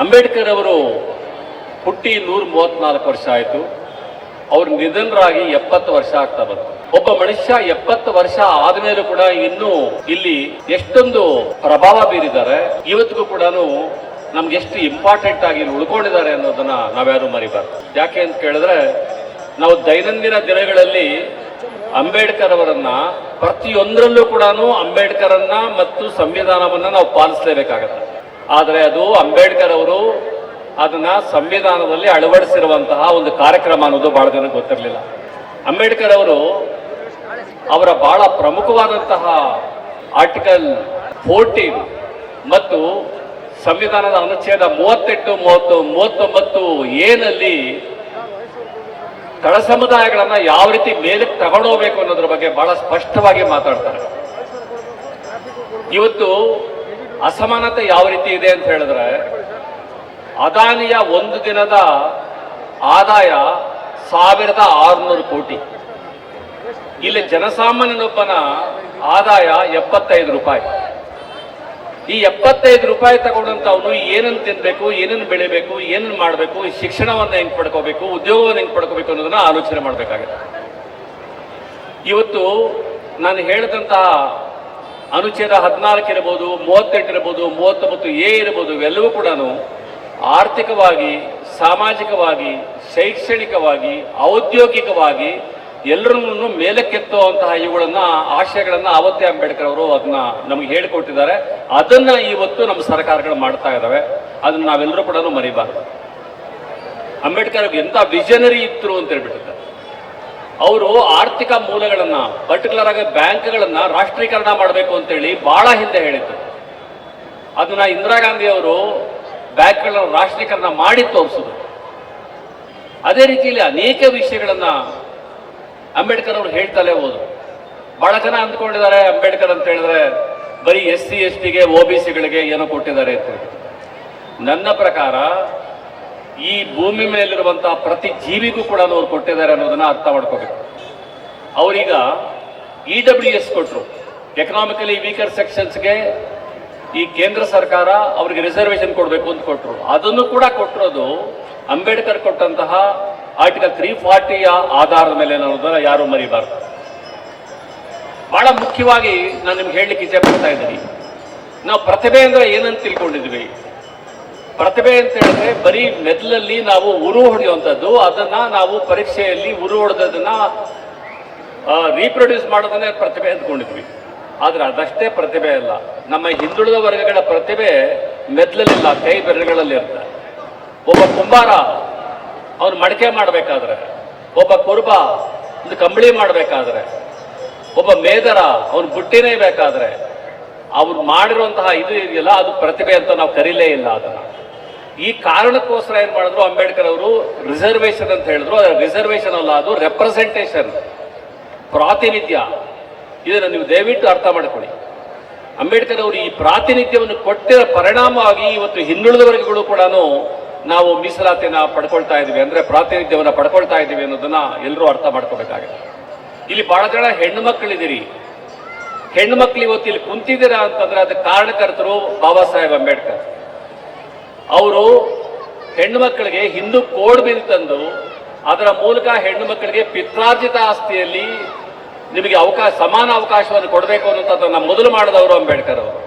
ಅಂಬೇಡ್ಕರ್ ಅವರು ಹುಟ್ಟಿ ನೂರ ಮೂವತ್ನಾಲ್ಕು ವರ್ಷ ಆಯಿತು. ಅವ್ರು ನಿಧನರಾಗಿ ಎಪ್ಪತ್ತು ವರ್ಷ ಆಗ್ತಾ ಬಂತು. ಒಬ್ಬ ಮನುಷ್ಯ ಎಪ್ಪತ್ತು ವರ್ಷ ಆದಮೇಲೂ ಕೂಡ ಇನ್ನೂ ಇಲ್ಲಿ ಎಷ್ಟೊಂದು ಪ್ರಭಾವ ಬೀರಿದ್ದಾರೆ. ಇವತ್ತಿಗೂ ಕೂಡ ನಮ್ಗೆ ಎಷ್ಟು ಇಂಪಾರ್ಟೆಂಟ್ ಆಗಿ ಉಳ್ಕೊಂಡಿದ್ದಾರೆ ಅನ್ನೋದನ್ನ ನಾವ್ಯಾರು ಮರಿಬಾರ್ದು. ಯಾಕೆ ಅಂತ ಕೇಳಿದ್ರೆ, ನಾವು ದೈನಂದಿನ ದಿನಗಳಲ್ಲಿ ಅಂಬೇಡ್ಕರ್ ಅವರನ್ನ ಪ್ರತಿಯೊಂದರಲ್ಲೂ ಕೂಡ ಅಂಬೇಡ್ಕರನ್ನ ಮತ್ತು ಸಂವಿಧಾನವನ್ನ ನಾವು ಪಾಲಿಸಲೇಬೇಕಾಗತ್ತೆ. ಆದರೆ ಅದು ಅಂಬೇಡ್ಕರ್ ಅವರು ಅದನ್ನ ಸಂವಿಧಾನದಲ್ಲಿ ಅಳವಡಿಸಿರುವಂತಹ ಒಂದು ಕಾರ್ಯಕ್ರಮ ಅನ್ನೋದು ಬಹಳ ಜನಕ್ಕೆ ಗೊತ್ತಿರಲಿಲ್ಲ. ಅಂಬೇಡ್ಕರ್ ಅವರು ಅವರ ಬಹಳ ಪ್ರಮುಖವಾದಂತಹ ಆರ್ಟಿಕಲ್ ಫೋರ್ಟೀನ್ ಮತ್ತು ಸಂವಿಧಾನದ ಅನುಚ್ಛೇದ ಮೂವತ್ತೆಂಟು, ಮೂವತ್ತು, ಮೂವತ್ತೊಂಬತ್ತು ಏನಲ್ಲಿ ತಳ ಸಮುದಾಯಗಳನ್ನ ಯಾವ ರೀತಿ ಮೇಲಕ್ಕೆ ತಗೊಂಡೋಗ್ಬೇಕು ಅನ್ನೋದ್ರ ಬಗ್ಗೆ ಬಹಳ ಸ್ಪಷ್ಟವಾಗಿ ಮಾತಾಡ್ತಾರೆ. ಇವತ್ತು ಅಸಮಾನತೆ ಯಾವ ರೀತಿ ಇದೆ ಅಂತ ಹೇಳಿದ್ರೆ, ಅದಾನಿಯ ಒಂದು ದಿನದ ಆದಾಯ ಸಾವಿರದ ಆರುನೂರು ಕೋಟಿ. ಇಲ್ಲಿ ಜನಸಾಮಾನ್ಯನೊಬ್ಬನ ಆದಾಯ ಎಪ್ಪತ್ತೈದು ರೂಪಾಯಿ. ಈ ಎಪ್ಪತ್ತೈದು ರೂಪಾಯಿ ತಗೊಂಡಂತ ಅವನು ಏನನ್ನು ತಿನ್ಬೇಕು ಏನನ್ನು ಬೆಳಿಬೇಕು ಏನನ್ನು ಮಾಡಬೇಕು, ಈ ಶಿಕ್ಷಣವನ್ನ ಹೆಂಗ್ ಪಡ್ಕೋಬೇಕು, ಉದ್ಯೋಗವನ್ನು ಹೆಂಗ್ ಪಡ್ಕೋಬೇಕು ಅನ್ನೋದನ್ನ ಆಲೋಚನೆ ಮಾಡಬೇಕಾಗುತ್ತೆ. ಇವತ್ತು ನಾನು ಹೇಳಿದಂತಹ ಅನುಚ್ಛೇದ ಹದಿನಾಲ್ಕು ಇರ್ಬೋದು, ಮೂವತ್ತೆಂಟು ಇರ್ಬೋದು, ಮೂವತ್ತೊಂಬತ್ತು ಎ ಇರ್ಬೋದು, ಇವೆಲ್ಲವೂ ಕೂಡ ಆರ್ಥಿಕವಾಗಿ, ಸಾಮಾಜಿಕವಾಗಿ, ಶೈಕ್ಷಣಿಕವಾಗಿ, ಔದ್ಯೋಗಿಕವಾಗಿ ಎಲ್ಲರನ್ನೂ ಮೇಲಕ್ಕೆತ್ತುವಂತಹ ಇವುಗಳನ್ನು, ಆಶಯಗಳನ್ನು ಅವತ್ತೇ ಅಂಬೇಡ್ಕರ್ ಅವರು ಅದನ್ನ ನಮಗೆ ಹೇಳಿಕೊಟ್ಟಿದ್ದಾರೆ. ಅದನ್ನ ಇವತ್ತು ನಮ್ಮ ಸರ್ಕಾರಗಳು ಮಾಡ್ತಾ ಇದ್ದಾವೆ. ಅದನ್ನ ನಾವೆಲ್ಲರೂ ಕೂಡ ಮರಿಬಾರ್ದು. ಅಂಬೇಡ್ಕರ್ ಎಂಥ ವಿಷನರಿ ಇತ್ತು ಅಂತ ಹೇಳ್ಬಿಟ್ಟಿದ್ದಾರೆ. ಅವರು ಆರ್ಥಿಕ ಮೂಲಗಳನ್ನ ಪರ್ಟಿಕ್ಯುಲರ್ ಆಗಿ ಬ್ಯಾಂಕ್ಗಳನ್ನ ರಾಷ್ಟ್ರೀಕರಣ ಮಾಡಬೇಕು ಅಂತೇಳಿ ಬಹಳ ಹಿಂದೆ ಹೇಳಿದ್ದರು ಅದನ್ನ ಇಂದಿರಾ ಗಾಂಧಿ ಅವರು ಬ್ಯಾಂಕ್ಗಳನ್ನ ರಾಷ್ಟ್ರೀಕರಣ ಮಾಡಿ ತೋರಿಸಿದ್ರು. ಅದೇ ರೀತಿಯಲ್ಲಿ ಅನೇಕ ವಿಷಯಗಳನ್ನ ಅಂಬೇಡ್ಕರ್ ಅವರು ಹೇಳ್ತಲೇ ಹೋದ್ರು. ಬಹಳ ಜನ ಅಂದ್ಕೊಂಡಿದ್ದಾರೆ, ಅಂಬೇಡ್ಕರ್ ಅಂತ ಹೇಳಿದ್ರೆ ಬರೀ ಎಸ್ ಸಿ, ಎಸ್ ಟಿಗೆ ಒ ಬಿ ಸಿಗಳಿಗೆ ಏನೋ ಕೊಟ್ಟಿದ್ದಾರೆ ಅಂತ ನನ್ನ ಪ್ರಕಾರ ಈ ಭೂಮಿ ಮೇಲಿರುವಂತಹ ಪ್ರತಿ ಜೀವಿಗೂ ಕೂಡ ಅವ್ರು ಕೊಟ್ಟಿದ್ದಾರೆ ಅನ್ನೋದನ್ನ ಅರ್ಥ ಮಾಡ್ಕೋಬೇಕು. ಅವರೀಗ ಇ ಡಬ್ಲ್ಯೂ ಎಸ್ ಕೊಟ್ಟರು ಎಕನಾಮಿಕಲಿ ವೀಕರ್ ಸೆಕ್ಷನ್ಸ್ಗೆ ಈ ಕೇಂದ್ರ ಸರ್ಕಾರ ಅವರಿಗೆ ರಿಸರ್ವೇಶನ್ ಕೊಡಬೇಕು ಅಂತ ಕೊಟ್ಟರು ಅದನ್ನು ಕೂಡ ಕೊಟ್ಟಿರೋದು ಅಂಬೇಡ್ಕರ್ ಕೊಟ್ಟಂತಹ ಆರ್ಟಿಕಲ್ ತ್ರೀ ಫಾರ್ಟಿಯ ಆಧಾರದ ಮೇಲೆ ಅನ್ನೋದನ್ನ ಯಾರು ಮರಿಬಾರ್ದು. ಬಹಳ ಮುಖ್ಯವಾಗಿ ನಾನು ನಿಮ್ಗೆ ಹೇಳಲಿಕ್ಕೆ ಇಚ್ಛೆ ಪಡ್ತಾ ಇದ್ದೀನಿ. ನಾವು ಪ್ರತಿಭೆ ಅಂದ್ರೆ ಏನಂತ ತಿಳ್ಕೊಂಡಿದ್ವಿ. ಪ್ರತಿಭೆ ಅಂತ ಹೇಳಿದ್ರೆ ಬರೀ ಮೆದ್ಲಲ್ಲಿ ನಾವು ಉರು ಹೊಡೆಯುವಂಥದ್ದು. ಅದನ್ನ ನಾವು ಪರೀಕ್ಷೆಯಲ್ಲಿ ಉರು ಹೊಡೆದದನ್ನ ರೀಪ್ರೊಡ್ಯೂಸ್ ಮಾಡೋದನ್ನೇ ಪ್ರತಿಭೆ ಅಂದ್ಕೊಂಡಿದ್ವಿ. ಆದ್ರೆ ಅದಷ್ಟೇ ಪ್ರತಿಭೆ ಅಲ್ಲ. ನಮ್ಮ ಹಿಂದುಳಿದ ವರ್ಗಗಳ ಪ್ರತಿಭೆ ಮೆದ್ಲಲ್ಲಿಲ್ಲ ಕೈ ಬೆರಳುಗಳಲ್ಲಿ ಇರುತ್ತೆ. ಒಬ್ಬ ಕುಂಬಾರ ಅವನು ಮಡಿಕೆ ಮಾಡಬೇಕಾದ್ರೆ. ಒಬ್ಬ ಕುರುಬ, ಒಂದು ಕಂಬಳಿ ಮಾಡಬೇಕಾದ್ರೆ. ಒಬ್ಬ ಮೇದರ ಅವನು ಬುಟ್ಟಿನೇ ಬೇಕಾದ್ರೆ ಅವ್ರು ಮಾಡಿರುವಂತಹ ಇದು ಇದೆಯಲ್ಲ, ಅದು ಪ್ರತಿಭೆ ಅಂತ ನಾವು ಕರೀಲೇ ಇಲ್ಲ ಅದನ್ನ. ಈ ಕಾರಣಕ್ಕೋಸ್ಕರ ಏನ್ ಮಾಡಿದ್ರು, ಅಂಬೇಡ್ಕರ್ ಅವರು ರಿಸರ್ವೇಶನ್ ಅಂತ ಹೇಳಿದ್ರು. ರಿಸರ್ವೇಶನ್ ಅಲ್ಲ, ಅದು ರೆಪ್ರೆಸೆಂಟೇಷನ್ ಪ್ರಾತಿನಿಧ್ಯ. ಇದನ್ನು ನೀವು ದಯವಿಟ್ಟು ಅರ್ಥ ಮಾಡ್ಕೊಳ್ಳಿ. ಅಂಬೇಡ್ಕರ್ ಅವರು ಈ ಪ್ರಾತಿನಿಧ್ಯವನ್ನು ಕೊಟ್ಟಿರೋ ಪರಿಣಾಮವಾಗಿ ಇವತ್ತು ಹಿಂದುಳಿದ ಕೂಡ ನಾವು ಮೀಸಲಾತಿಯನ್ನು ಪಡ್ಕೊಳ್ತಾ ಇದ್ದೀವಿ. ಅಂದ್ರೆ ಪ್ರಾತಿನಿಧ್ಯವನ್ನು ಪಡ್ಕೊಳ್ತಾ ಇದ್ದೀವಿ ಅನ್ನೋದನ್ನ ಎಲ್ಲರೂ ಅರ್ಥ ಮಾಡ್ಕೋಬೇಕಾಗಿದೆ ಇಲ್ಲಿ ಬಹಳ ಜನ ಹೆಣ್ಣು ಮಕ್ಕಳಿದ್ದೀರಿ. ಹೆಣ್ಣು ಮಕ್ಕಳು ಇವತ್ತು ಇಲ್ಲಿ ಕುಂತಿದ್ದೀರಾ ಅಂತಂದ್ರೆ ಅದಕ್ಕೆ ಕಾರಣಕರ್ತರು ಬಾಬಾ ಸಾಹೇಬ್ ಅಂಬೇಡ್ಕರ್. ಅವರು ಹೆಣ್ಣು ಮಕ್ಕಳಿಗೆ ಹಿಂದೂ ಕೋಡ್ ಬಿಲ್ ತಂದು ಅದರ ಮೂಲಕ ಹೆಣ್ಣು ಮಕ್ಕಳಿಗೆ ಪಿತ್ರಾರ್ಜಿತ ಆಸ್ತಿಯಲ್ಲಿ ನಿಮಗೆ ಅವಕಾಶ, ಸಮಾನ ಅವಕಾಶವನ್ನು ಕೊಡಬೇಕು ಅನ್ನುವಂಥದ್ದನ್ನು ಮೊದಲು ಮಾಡಿದವರು ಅಂಬೇಡ್ಕರ್ ಅವರು.